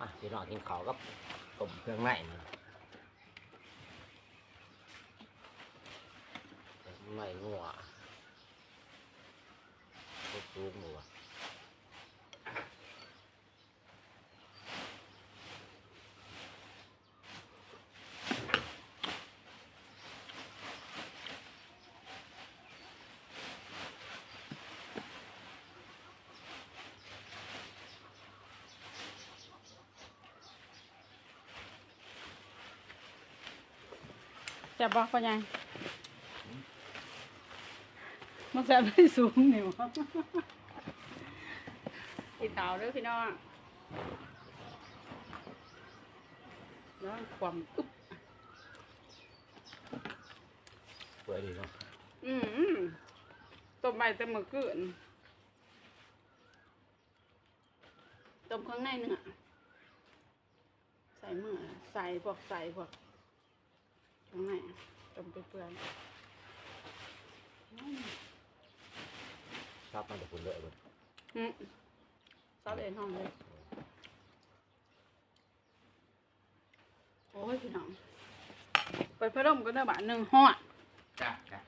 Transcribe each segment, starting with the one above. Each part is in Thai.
อะพี่น้องกินข้าวกับต้มเครื่องในนะไม่งัวลูกสูงหัว แซ่บบ่พ่อใหญ่มันแซ่บได้สูงนี่วะกินข้าวเด้อพี่น้องแล้วความอึ๊บเปื่อยดีเนาะอืมต้มใบแต่เมื่อคืนต้มข้างในเนื้อใส่เมื่อใส่พวกใส่พวก ข้างในต้มเปื่อยๆอืมชอบมันจะคุณเลยเลยอืมซอสเองห้องเลย โอ้ยพี่น้องไปพะดมก็ได้บาทหนึ่งหอดจ้ะจ้ะ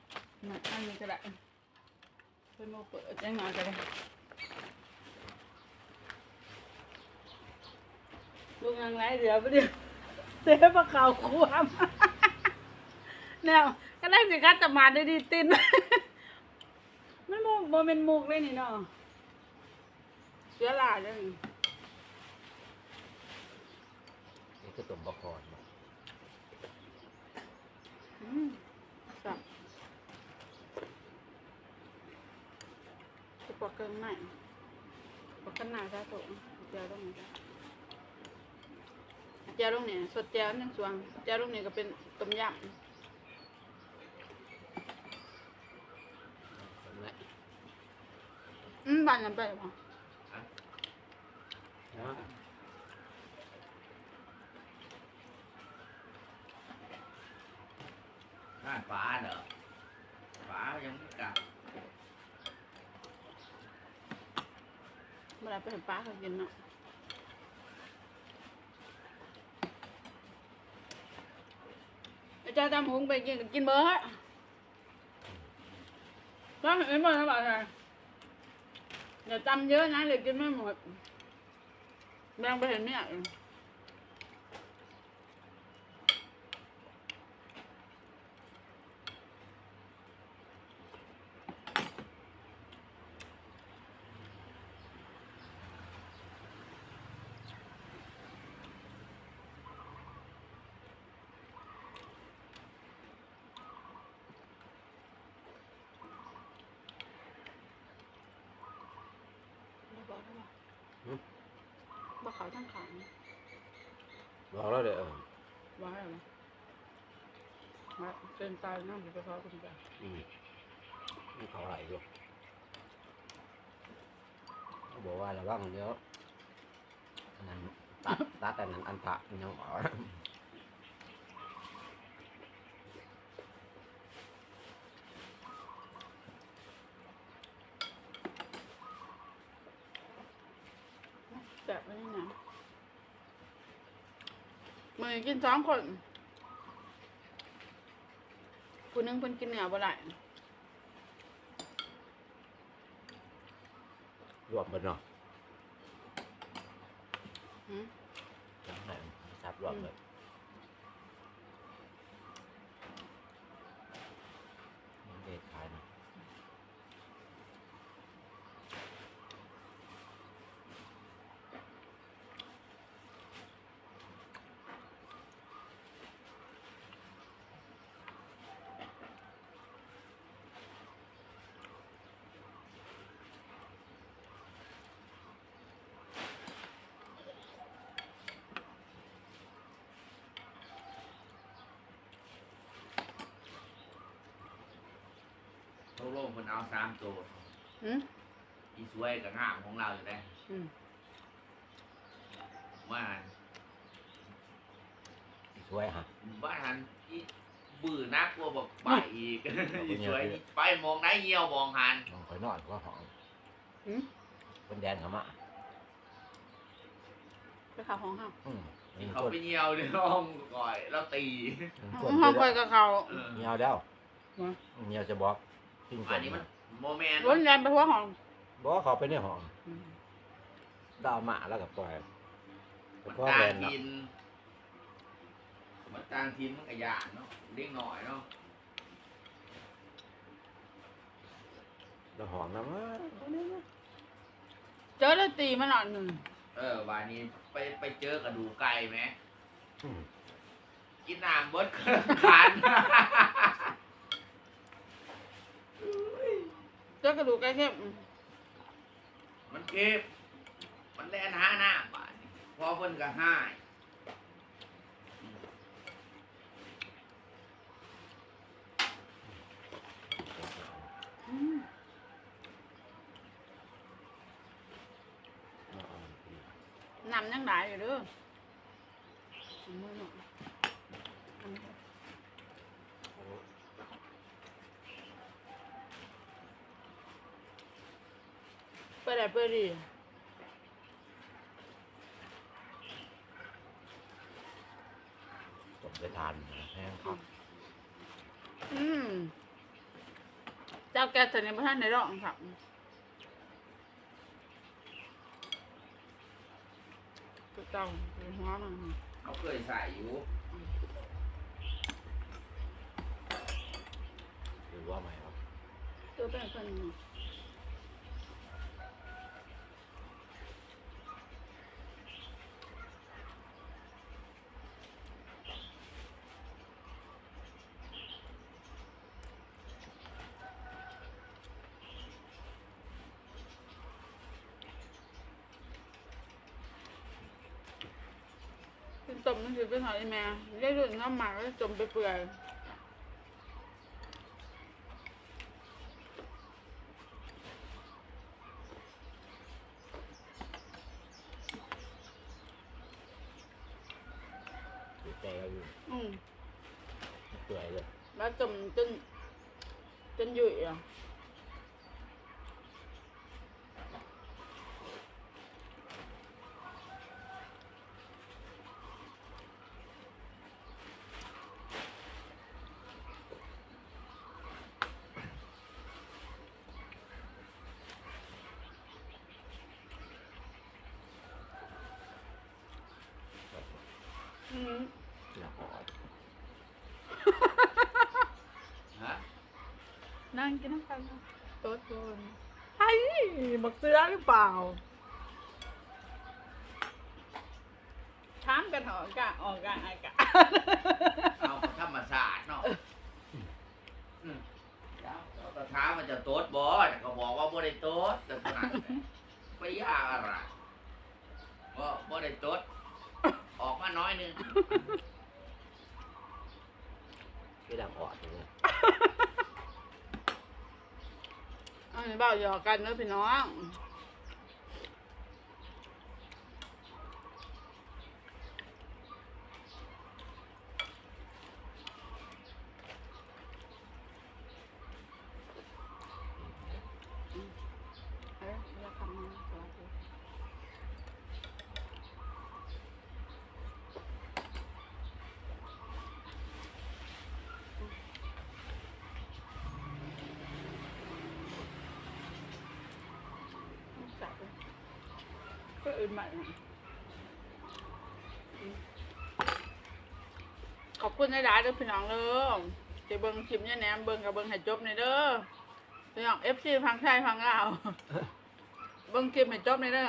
มาอันนี้ก็ได้เพิ่นโมเปิดแจ้งมาก็ได้ลูกยังไรเดี๋ยวไปเดี๋ยวเดี๋ยวมาข่าวความ แนวก็ได้สิคัดตมาได้ดีตินมันโมโมเป็นมุกเลยนี่เนาะเสือลายเลยนี่คือต้มบะคอนเนาะอืมสับจะปอกเกินใหม่ปอกขนาดซะตัวเจียวตรงนี้จ้ะเจียวตรงนี้สดเจียวหนึ่งส่วนเจียวตรงนี้ก็เป็นต้มยำ เครื่องใน อืมบานน้ำไปบ่เนาะข้างฝาเด้อฝายังไม่กลับเวลาไปเห็นปลาเขากินเนาะอาจารย์ตามหงไปกินกินเบอร์ฮะแล้วเห็นบ่นะบ่าวไง อย่าจำเยอะนะเดี๋ยวกินไม่หมดแบงไปเห็นเนี่ย บอกเขาทั้งขางบอกแล้วเด้อเออว่าอะไรนะมาเกินตายน้ำหรือไปเขาคุณไปอืมนี่เขาอะไรอยู่เขาบอกว่าระวังเดี๋ยวอันนั้นตัดตัดอันนั้นอันตะมันยังออก แสบไปนี่นะ มือกินสองคนผู้หนึงเพิ่นกินเหนือบ่ได้รวมกันเนาะหืม จังไหนจับรวมเลยมันเด็ดขายเนาะ โทรโลงคนเอาสามตัวหืมอีสวยกับงามของเราอยู่ได้อืมว่าสวยฮะบ้านหันอีบื้อนักกลัวบอกไปอีกอีสวยไปมองไหนเหี่ยวมองหันลองคอยนอนก็หอมหืมเป็นแดนเขามาไปเข้าห้องเฮาอืมมันเขากดไปเหี่ยวในห้องก่อย แล้วตี มันกห้อดงเฮาไปคอยแล้วกับเขา เออเหี่ยวแล้ววะเหี่ยวจะบอก ทิ้งก่อัอนนนี้มันโมเมนต์รถยันไปหัวห้องบอกเขาไปในห้องดาวมาแล้วก็ปล่อยมันก็กลาแบงนเนาะทินมันกลางทินมันกระยานเนาะเล็กหน่อยเนาะแล้วห้องน้ำว่าเจอแล้วตีมันหน่อยหนึ่งเออวันนี้ไปไปเจอกระดูกไก่ไหมอืมกินน้ำเบิดขัน เจอกระดูกไก่เข้มมันเก็บ มันแล่นห้าหน้าบาดนี้พอเพิ่นก็ห้ายอืมเอาเอาน้ำยังหลายอยู่เด้อเอามือหน่อยเอามือ เปิดได้เปิดดีจบไปทานแห้งครับอืมเจ้าแกสนิทท่านในร้องครับถูกต้องเป็นหัวมันเขาเคยใส่อยู่หรือว่าไม่ครับตัวเป็นคน เป็นต้มนั่นคือเป็นหอยแม่ได้รุ่นน้ำหมักแล้วจมไปเปื่อยติดใจเราอยู่อืมเปื่อยเลยแล้วจมจนจนหยุ่ยอะ อืม อยากออก ฮะนั่งกินน้ำกันนะโต๊ะโดนไอ้บักเสือหรือเปล่าถามกันหอกะออกกะอากะเอาธรรมศาสตร์เนาะอืมแล้วก็ถามมันจะโต๊ดบ่แต่ก็บอกว่าบ่ได้โต๊ดแต่ขนาดนั้นไม่ยากอะไรก็บ่ได้โต๊ดออกมาน้อยหนึง ที่ดังออดเลยอันนี้เบาหยอกกันเนอะพี่น้องเอ้ยอย่าทำมันสวัสดีจับเลย ก็อื่นใหม่นะอืมขอบคุณในหลายๆเด้อพี่น้องเด้อจะเบิ่งคลิปเนี่ยแหนมเบิ่งกับเบิ่งให้จบในอยเด้อพี่น้อง FC พังไทยพังลาวเบิ่งคลิปให้จบในอยเด้อ